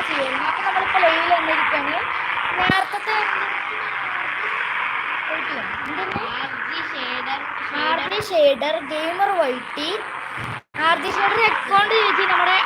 Support ചെയ്യുന്നത്? അപ്പൊ നമ്മളിപ്പോ ലൈവിൽ വന്നിരിക്കാണ്. നേരത്തെ ആർ ഡി ഷെയ്ഡർ ഗെയിമർ വൈറ്റി ആർ ഡി ഷെയ്ഡർ അക്കൗണ്ട് ചോദിച്ചു. നമ്മുടെ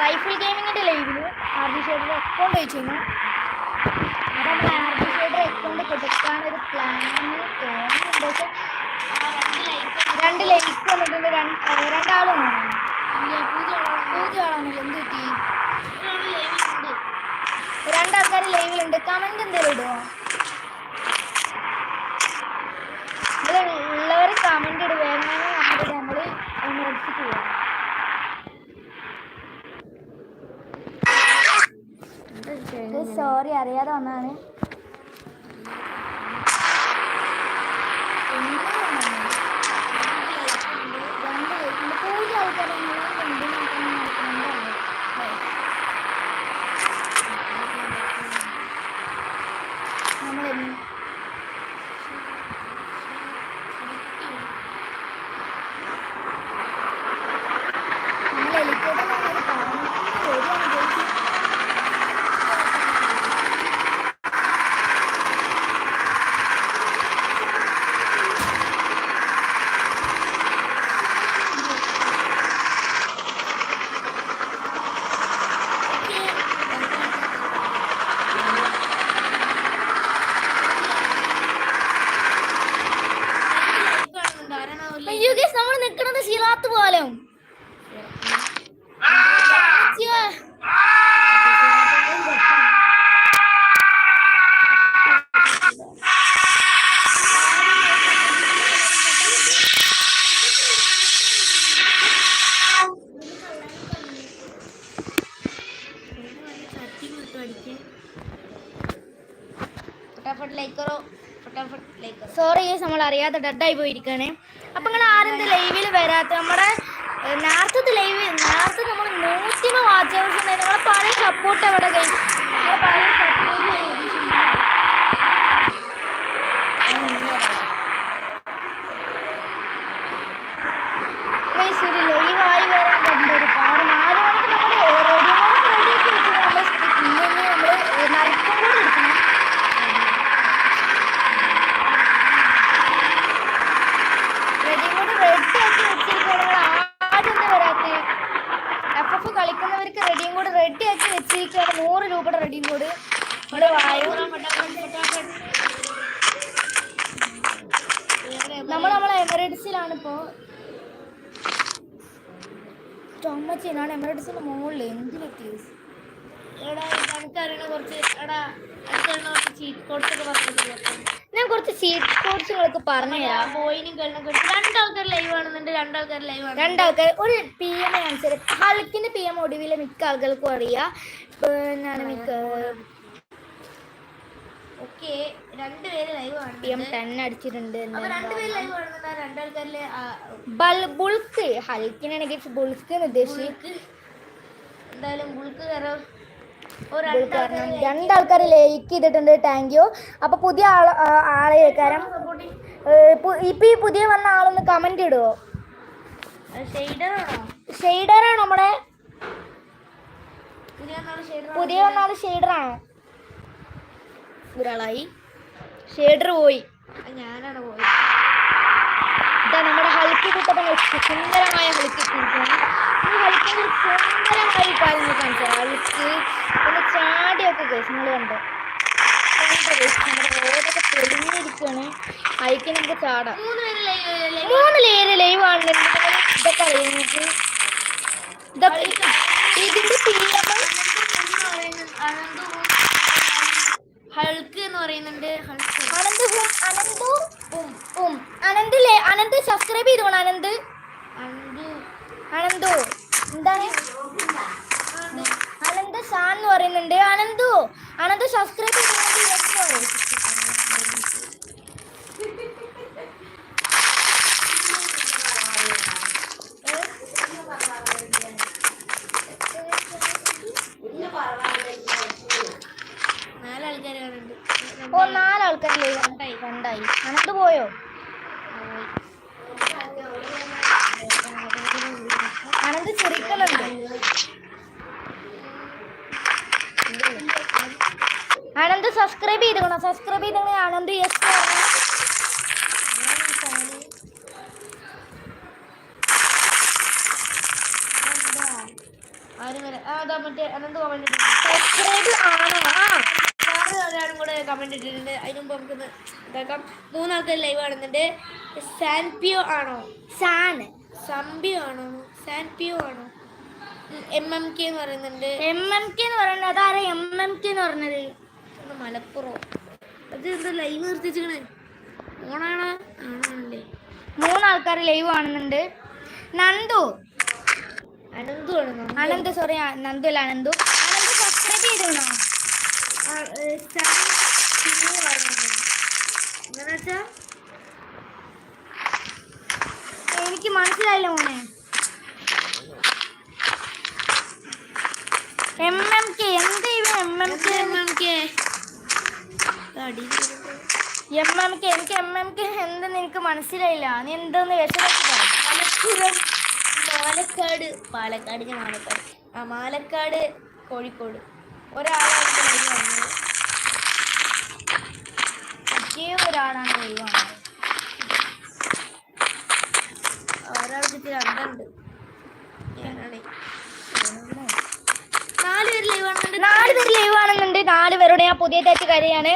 റൈഫിൾ ഗെയിമിങ്ങിന്റെ ലൈവിൽ ആർ ഡി ഷെയ്ഡർ അക്കൗണ്ട് ചോദിച്ചിരുന്നു അത് നമ്മൾ ആർ ഡി ഷെയ്ഡർ അക്കൗണ്ട് കൊടുക്കാൻ ഒരു പ്ലാൻ തോന്നുന്നുണ്ട് പക്ഷെ രണ്ട് ലൈക്ക് വന്നിട്ടുണ്ട് രണ്ടാളും പൂജ ആളാണ്. എന്ത് പറ്റി? രണ്ടാൾക്കാർ ലൈവിലുണ്ട്. കമന്റ് എന്തെങ്കിലും ഇടുമോ ഇത് ഉള്ളവർ കമന്റ് ഇടുക വേഗം കമന്റ് നമ്മൾ എമർജൻസിക്ക് ചെയ്യാം സോറി അറിയാതെ വന്നാണ് രണ്ട് പേരുണ്ട് പൂജ ആൾക്കാരെ നമ്മൾ നമ്മൾ എലിക്കോട്ടെ പറഞ്ഞു ശരിയാണ് ചേച്ചി അയ്യോ ഗൈസ് നമ്മൾ നിൽക്കുന്നത് ശിലാത്ത് പോലും സോറി ഗൈസ് നമ്മൾ അറിയാതെ ഡെഡായി പോയിരിക്കുകയാണ് അപ്പൊ നിങ്ങൾ ആരെന്ത് ലൈവിൽ വരാത്ത നമ്മുടെ നേരത്തെ ലൈവ് നേരത്തെ നമ്മൾ നൂറ്റിമ വാച്ച് ഹവേഴ്സ് ഉണ്ടായി നമ്മളെ പഴയ സപ്പോർട്ട് എവിടെ ഗൈസ് നമ്മളെ പഴയ ഗൈസ് ഒരു ലൈവായി വരാൻ കണ്ട ഒരുപാട് നാല് മണിക്ക് നമ്മുടെ റെഡിമോഡ് റെഡിയാക്കി വെച്ചിട്ട് നമ്മൾ ഇല്ലെങ്കിൽ നമ്മൾ നറുക്കും കൂടി എടുക്കണം റെഡിമോഡ് റെഡി ആക്കി വെച്ചിരിക്കുകയാണെങ്കിൽ ആദ്യം എന്താ വരാത്തെ എഫ് എഫ് കളിക്കുന്നവർക്ക് റെഡിയും കൂടെ റെഡി ആക്കി വെച്ചിരിക്കുകയാണ് റെഡിയും കൂടെ. ഇവിടെ വായു? നമ്മൾ നമ്മളെ എമിറേറ്റ്സിലാണ് ഇപ്പോൾ ചുമച്ചിനാണ് എമിറേറ്റ്സിന്റെ മുകളിൽ എന്തിനെത്തി എടാ നമുക്കറിയണ കുറച്ച്. എടാ അടുത്തറിയണ കുറച്ച് ചീറ്റ് കൊടുത്തൊക്കെ ഞാൻ കുറച്ച് സീറ്റ് കോഴ്സ് നിങ്ങൾക്ക് പറഞ്ഞുതരാം ബോയിനും കേൾക്കും രണ്ടാൾക്കാർ ലൈവ് ആണെന്നുണ്ട് രണ്ടാൾക്കാർ ലൈവ് ആണ് രണ്ടാൾക്കാർ ഒരു പി എം ആൻസർ ഹൾക്കിന്റെ പി എം ഒടുവിലെ മിക്ക ആളുകൾക്കും അറിയാം. പിന്നെ മിക്ക? ഓക്കെ രണ്ടുപേര് ലൈവ് പി എം ആണ് ടെൻ അടിച്ചിട്ടുണ്ട് ബുൾക്ക്. ഹൽക്കിനാണെങ്കിൽ ബുൾക്ക് എന്ന് ഉദ്ദേശിച്ച്. എന്തായാലും ബുൾക്ക് കയറാം കാരണം രണ്ടാൾക്കാർ ലൈക്ക് ചെയ്തിട്ടുണ്ട്. താങ്ക് യു അപ്പൊ പുതിയ ആൾ ആളെ കാരണം ഇപ്പൊ ഈ പുതിയ വന്ന ആളൊന്ന് കമന്റ് ഇടുവോ ഷെയ്ഡറാണോ നമ്മുടെ പുതിയ വന്ന ആൾ ഷെയ്ഡറാണോ ഒരാളായി. ഷെയ്ഡർ പോയി. ഞാനാണ് പോയി നമ്മുടെ ഹൽക്ക് കുട്ടപ്പൻ. സുന്ദരമായ ഹൽക്ക് കുട്ടപ്പൻ. ഒരു സുന്ദരമായ കാര്യങ്ങൾ കാണിച്ചു ഹൽക്ക് ഒന്ന് ചാടിയൊക്കെ കേസ് നിങ്ങൾ കണ്ടോ റോഡൊക്കെ തെളിഞ്ഞിരിക്കുകയാണ് ഹൈക്ക് നമുക്ക് ചാടാം മൂന്ന് ലെയർ ലൈവ് ആണെന്നുണ്ടെങ്കിൽ ഇതൊക്കെ അറിയാം നിങ്ങൾക്ക് ഇതൊക്കെ ഇതിന്റെ ഹൾക്ക് എന്ന് പറയുന്നുണ്ട് അനന്ത് അനന്തു അനന്ത് അനന്ത് സബ്സ്ക്രൈബ് ചെയ്തോണം അനന്ത് അനന്തു എന്താണ്? അനന്ത് എന്ന് പറയുന്നുണ്ട്. അനന്തു അനന്ത് സബ്സ്ക്രൈബ് ചെയ്യുന്നത് ഓ നാലാൾക്കാരില്ലേ? രണ്ടായി രണ്ടായി. അനന്ത് പോയോ അനന്ത് ചിരിക്കലുണ്ട് സബ്സ്ക്രൈബ് ചെയ്തോണം സബ്സ്ക്രൈബ് ചെയ്തോണേ ആനന്ദ് യെസ് സബ്സ്ക്രൈബ് ആണോ? ആ. ഒരാളും കൂടെ കമന്റ് ഇട്ടിട്ടുണ്ട്. അതിന് മുമ്പ് നമുക്കൊന്ന് ഇതാക്കാം. മൂന്നാൾക്കാർ ലൈവ് സാൻപിയോ ആണോ? സാൻ. സംബിയോ ആണോ? സാൻപിയോ ആണോ? എം എം കെ എന്ന് പറയുന്നുണ്ട്. എം എം കെ എന്ന് പറയുന്നത്. അതാരാ എം എം കെ എന്ന് പറഞ്ഞത്? ഒന്ന് മലപ്പുറം. അത് എന്താ ലൈവ് നിർത്തിച്ചിക്കണേ ഓണാണോ ആണാണല്ലേ? മൂന്നാൾക്കാർ ലൈവ് കാണുന്നുണ്ട്. നന്ദു. അനന്തു ആണോ അനന്ത് സോറി നന്ദു അല്ല അനന്തു. അനന്ത് സബ്സ്ക്രൈബ് വെച്ചാ എനിക്ക് മനസ്സിലായില്ല മോനെ. എം എം കെ എന്ത് M M K M M K M M K എനിക്ക് എം എം കെ എന്തെന്ന് നിനക്ക് മനസ്സിലായില്ല? നീ എന്തെന്ന് മലപ്പുറം പാലക്കാട് പാലക്കാട് ഞാൻ പാലക്കാട്. ആ മാലക്കാട് കോഴിക്കോട്. ഒരാളാണ് ഇപ്പൊ live കാണുന്നത്. ഒരാളാണ് കാണുന്നത് ഒരാൾക്ക് രണ്ടുണ്ട് ഞാനാണേ. നാല് പേര് ലൈവ് ആണെന്നുണ്ട്. നാല് പേര് ലൈവ് ആണെന്നുണ്ട്. നാല് പേരുടെ ഞാൻ പുതിയതായിട്ട് കാര്യമാണ്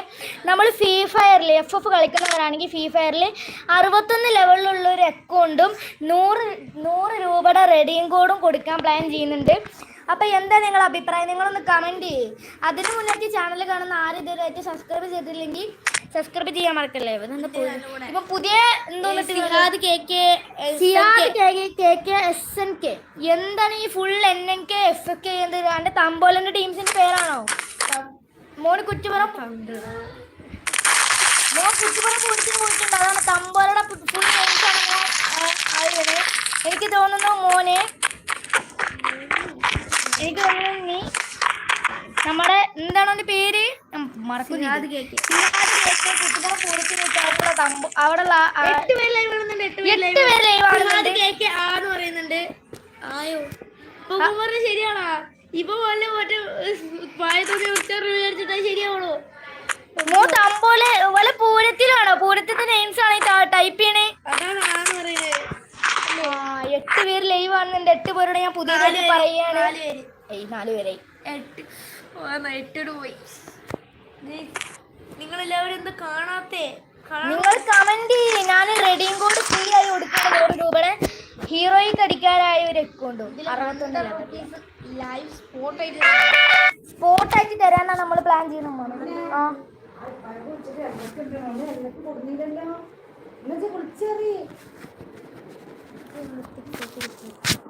നമ്മൾ ഫ്രീ ഫയറിൽ എഫ് എഫ് കളിക്കുന്നവരാണെങ്കിൽ ഫ്രീ ഫയറിൽ അറുപത്തൊന്ന് ലെവലിലുള്ള ഒരു അക്കൗണ്ടും നൂറ് നൂറ് രൂപയുടെ റെഡിയും കോഡും കൊടുക്കാൻ പ്ലാൻ ചെയ്യുന്നുണ്ട്. അപ്പോൾ എന്താ നിങ്ങളുടെ അഭിപ്രായം? നിങ്ങളൊന്ന് കമന്റ് ചെയ്യേ. അതിന് മുന്നേറ്റ് ചാനൽ കാണുന്ന ആരും ഇതുവരെയായിട്ട് സബ്സ്ക്രൈബ് ചെയ്തിട്ടില്ലെങ്കിൽ സബ്സ്ക്രൈബ് ചെയ്യാൻ മറക്കല്ലേ? ഇപ്പൊ പുതിയ- എന്താണ് ഈ full N N K F K എന്ത്? തമ്പോലന്റെ തമ്പോലന്റെ ടീംസിന്റെ പേരാണോ? മോന് കുറ്റിപ്പുറം മോൻ കുറ്റിപ്പുറം പോലീസിന് പോയിട്ടുണ്ട് അതാണ് തമ്പോലയുടെ ഫുൾ നെയിംസാണ് ഞാൻ അറിയുന്നത് എനിക്ക് തോന്നുന്നു മോനെ എനിക്ക് തോന്നുന്നു നീ നമ്മുടെ എന്താണ് അവന്റെ പേര്? മറക്കുന്നു കുറ്റിപ്പുറം പോലീസിന് അവിടെയുള്ള തമ്പ അവിടെയുള്ള ആ- എട്ട് പേര് ലൈവ് കാണുന്നുണ്ട് എട്ട് പേര് ലൈവ് സിറാദ് കാണുന്നുണ്ട് കെ കെ ആന്ന് പറയുന്നുണ്ട്. ആയോ? ശരിയാണോ? ഇപ്പൊ വല്ല മറ്റേ പായത്തോടെ വിചാരിച്ചിട്ടാ ശരിയാവണോ? വല്ല പൂരത്തിലാണോ? പൂരത്തിന്റെ നെയിംസ് ആണ് ടൈപ്പ് ചെയ്യണേ? ആ, എട്ട് പേര് ലൈവ് ആണെന്നുണ്ട് എട്ട് പേരോട് ഞാൻ പുതിയതായിട്ട് പറയുകയാണ് നാല് പേര്. ഏയ് നാല് പേരായി. എട്ട്. ഓ, എന്നാ എട്ടിട്ട് പോയി. നിങ്ങൾ എല്ലാവരും എന്താ കാണാത്തേ. നിങ്ങൾ കമന്റ് ചെയ്യേ. ഞാൻ റെഡിയും കോഡ് ഫ്രീ ആയി കൊടുക്കണം നൂറ് രൂപയുടെ. ഹീറോയ്ക്ക് അടിക്കാനായ ഒരു അക്കൗണ്ടും സ്പോട്ട് ആയിട്ട് ആയിട്ട് തരാനാണ് നമ്മൾ പ്ലാൻ ചെയ്യുന്നത് ആ പേടിച്ചിട്ട് പറഞ്ഞപ്പോ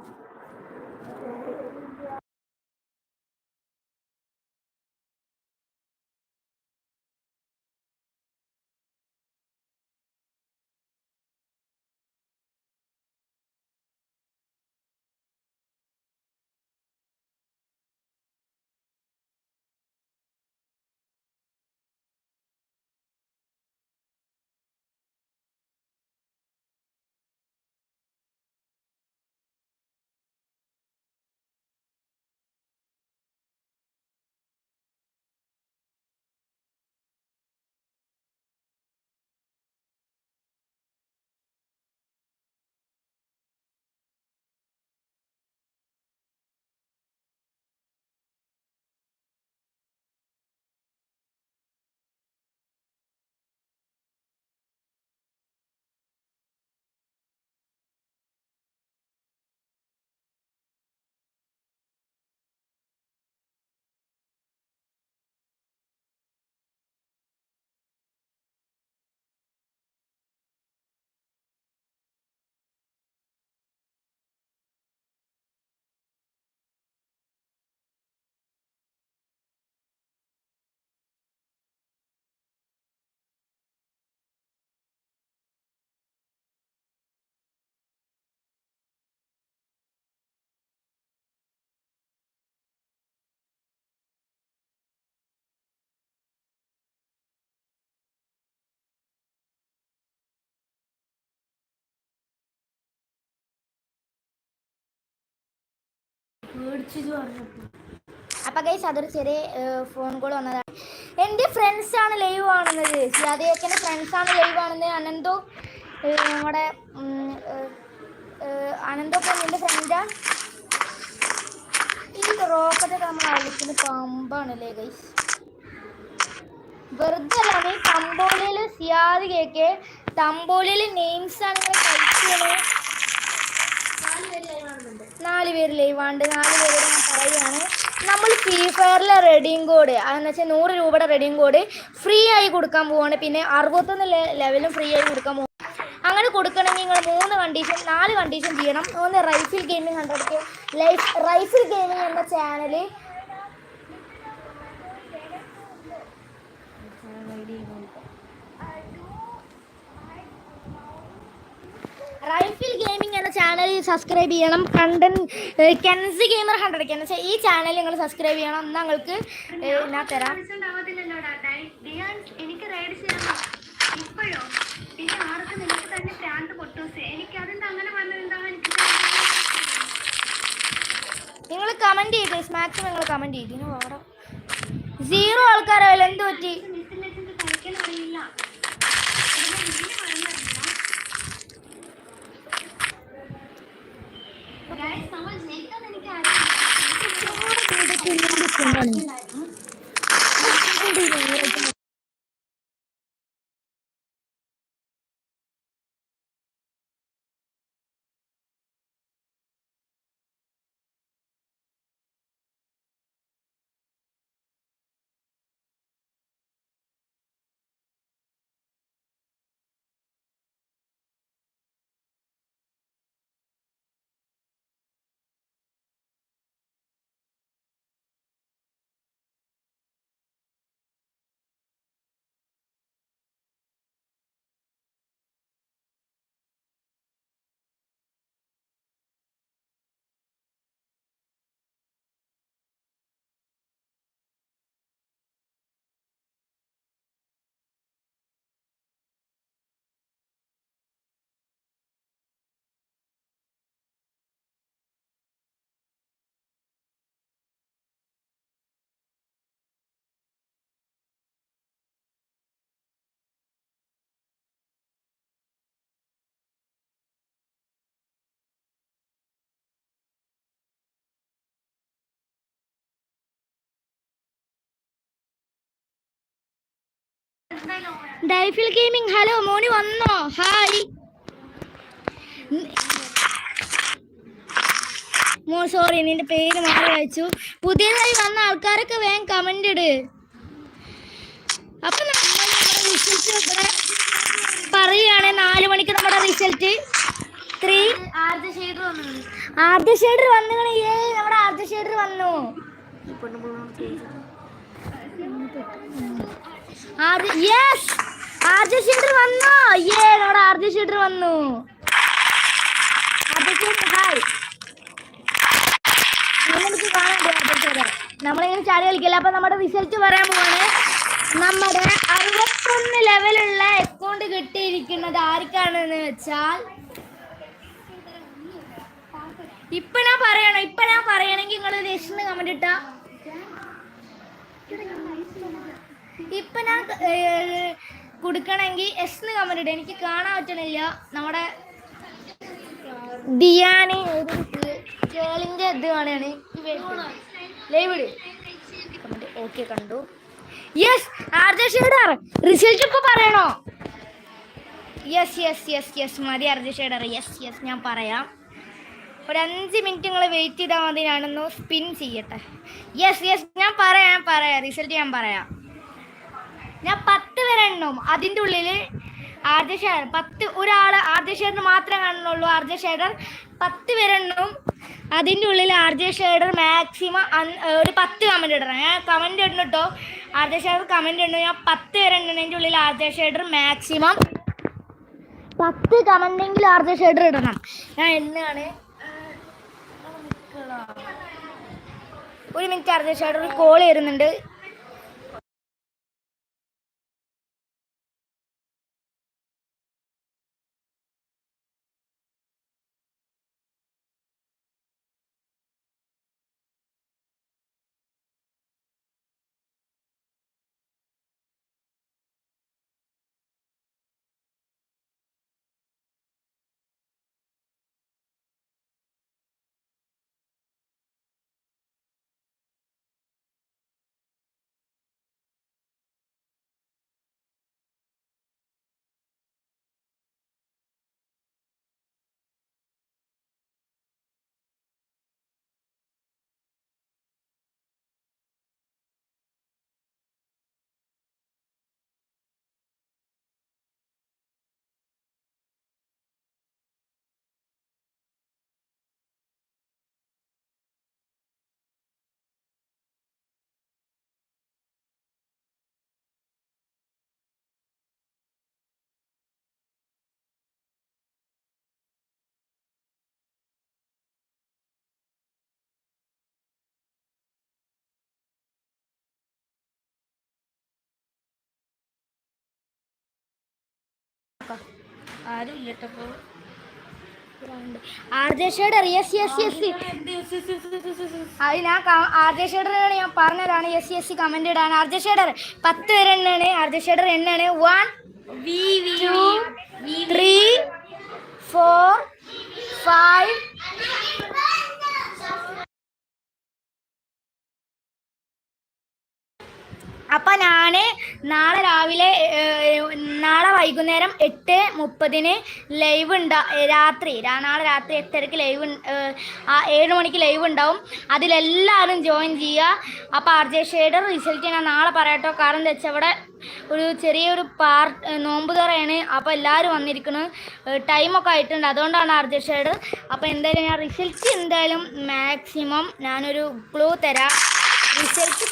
അപ്പൊ ഗൈസ് അതൊരു ചെറിയ ഫോൺ കോൾ വന്നതാണ്. എന്റെ ഫ്രണ്ട്സ് ആണ് ലൈവ് ആണെന്നത് സിയാദിയൊക്കെ ഫ്രണ്ട്സ് ആണ് ലൈവ് ആണെന്ന് അനന്തോ നമ്മുടെ അനന്തോ എന്റെ ഫ്രണ്ടാ ഈ റോക്കറ്റൊക്കെ നമ്മൾ അളിക്കുന്ന പമ്പാണല്ലേ ഗൈസ് വെറുതെ അല്ല ഈ തമ്പോളിയിൽ സിയാദ് കേക്ക് തമ്പോളിയിൽ നെയിംസ് ആണ് കഴിക്കുന്നത് നാല് പേര് ലൈവാണ്ട് നാല് പേര് ഞാൻ പറയുകയാണ് നമ്മൾ ഫ്രീ ഫയറിലെ റെഡിയും കോഡ് അതെന്ന് വെച്ചാൽ നൂറ് രൂപയുടെ റെഡിയും കോഡ് ഫ്രീ ആയി കൊടുക്കാൻ പോവാണ്. പിന്നെ അറുപത്തൊന്ന് ലെവലും ഫ്രീ ആയി കൊടുക്കാൻ പോകും അങ്ങനെ കൊടുക്കണമെങ്കിൽ നിങ്ങൾ മൂന്ന് കണ്ടീഷൻ നാല് കണ്ടീഷൻ ചെയ്യണം. ഒന്ന് rifle gaming hundred life rifle gaming എന്ന ചാനൽ റൈഫിൾ ഗെയിമിംഗ് എന്ന ചാനൽ സബ്സ്ക്രൈബ് ചെയ്യണം. Content Kenzy gamer hundred Kenzy ഈ ചാനൽ നിങ്ങൾ സബ്സ്ക്രൈബ് ചെയ്യണം. എന്നാൽ നിങ്ങൾക്ക് എന്നാ തരാം. എനിക്ക് റൈഡ് ചെയ്യണം. ഇപ്പോഴോ? പിന്നെ ആർക്ക് തന്നെ പൊട്ടൂസേ? എനിക്ക് അതെന്താ അങ്ങനെ എനിക്ക് നിങ്ങൾ കമന്റ് ചെയ്ത് മാക്സിമം നിങ്ങൾ കമന്റ് ചെയ്ത് ഇതിന് വേറെ. സീറോ ആൾക്കാരായാലും എന്ത് പറ്റി? ഗൈസ് നമ്മൾ ഡൈഫിൽ ഗെയിമിംഗ്. ഹലോ മോണി വന്നോ? ഹായ്. മോ സോറി നിന്റെ പേര് മാറി വായിച്ചു പുതിയതായി വന്ന ആൾക്കാരൊക്കെ വേഗം കമന്റ് ഇട്. അപ്പൊ നമ്മൾ റിസൾട്ട് ഇവിടെ നാല് മണിക്ക് നമ്മുടെ റിസൾട്ട് ത്രീ ആർജ ഷെയ്ഡർ വന്നു ഏ നമ്മുടെ ആർജ ഷെയ്ഡർ വന്നു. യെസ് ഷീഡർ വന്നു? ഷീഡർ വന്നു. നമുക്ക് നമ്മളിങ്ങനെ ചാടി കളിക്കില്ല. അപ്പൊ നമ്മുടെ റിസൾട്ട് പറയാൻ പോവാണ്. നമ്മുടെ അറുപത്തൊന്ന് ലെവലുള്ള അക്കൗണ്ട് കിട്ടിയിരിക്കുന്നത് ആർക്കാണെന്ന് വെച്ചാൽ ഇപ്പൊ ഞാൻ പറയണോ. ഇപ്പൊ ഞാൻ പറയണെങ്കിൽ നിങ്ങൾ ലക്ഷണം കമന്റ് ഇട്ടാ. ഇപ്പൊ ഞാൻ കൊടുക്കണമെങ്കിൽ എസ് എന്ന് കമന്റ് ഇടുക എനിക്ക് കാണാൻ പറ്റണില്ല. നമ്മുടെ ദിയാനി കേളിന്റെ ഇത് കാണുകയാണ്. ലൈവ് കമന്റ് ഓക്കെ കണ്ടു. യെസ് ആർജ റിസൾട്ട് ഇപ്പൊ പറയണോ? യെസ് യെസ് യെസ് യെസ് മതി അർജ യെസ് യെസ് ഞാൻ പറയാം. ഒരു അഞ്ച് മിനിറ്റ് നിങ്ങൾ വെയിറ്റ് ചെയ്താൽ മതി ഞാനൊന്ന് സ്പിൻ ചെയ്യട്ടെ. യെസ് യെസ് ഞാൻ പറയാം പറയാം. റിസൾട്ട് ഞാൻ പറയാം. ഞാൻ പത്ത് വരെ എണ്ണും. അതിന്റെ ഉള്ളിൽ ആർജ ഷെയർ പത്ത് ഒരാൾ ആർജ ഷെയറിന് മാത്രമേ കാണുന്നുള്ളൂ. ആർജ ഷെയർ പത്ത് വരെ എണ്ണും. അതിന്റെ ഉള്ളിൽ ആർജ ഷെയർ മാക്സിമം ഒരു പത്ത് കമന്റ് ഇടണം. ഞാൻ കമന്റ് ഇടണം കേട്ടോ ആർജ ഷെയർ കമന്റ് ഇടണം. ഞാൻ പത്ത് വരെ എണ്ണതിന്റെ ഉള്ളിൽ ആർജ ഷെയർ മാക്സിമം പത്ത് കമന്റെങ്കിലും ആർജ ഷേഡർ ഇടണം. ഞാൻ എണ്ണാണ്. ഒരു മിനിറ്റ് ആർജ ഷെയ്ഡർ ഒരു കോൾ വരുന്നുണ്ട്. ആരും ഇല്ല കേട്ടോ ആർ ജെ ഷേഡർ യെസ് യെസ് യെസ്. അത് ഞാൻ പറഞ്ഞതാണ്. എസ് എസ് സി കമന്റ് ഇടാൻ ആർ ജെ ഷേഡർ പത്ത് പേര് എണ്ണാണ്. ആർ ജെ ഷേഡർ എണ്ണാണ് one two three four five അപ്പം ഞാൻ നാളെ രാവിലെ നാളെ വൈകുന്നേരം എട്ട് മുപ്പതിന് ലൈവ് ഉണ്ടാ രാത്രി നാളെ രാത്രി എട്ടരയ്ക്ക് ലൈവ് ഏഴ് മണിക്ക് ലൈവ് ഉണ്ടാവും. അതിലെല്ലാവരും ജോയിൻ ചെയ്യുക. അപ്പോൾ ആർ ജെ ഷെയ്ഡർ റിസൾട്ട് ഞാൻ നാളെ പറയട്ടോ. കാരണം എന്താ വെച്ചാൽ അവിടെ ഒരു ചെറിയൊരു പാർ നോമ്പ് തുറയാണ്. അപ്പോൾ എല്ലാവരും വന്നിരിക്കുന്നു ടൈമൊക്കെ ആയിട്ടുണ്ട്. അതുകൊണ്ടാണ് ആർ ജെ ഷെയ്ഡർ അപ്പോൾ എന്തായാലും ഞാൻ റിസൾട്ട് എന്തായാലും മാക്സിമം ഞാനൊരു ക്ലൂ തരാം. റിസൾട്ട്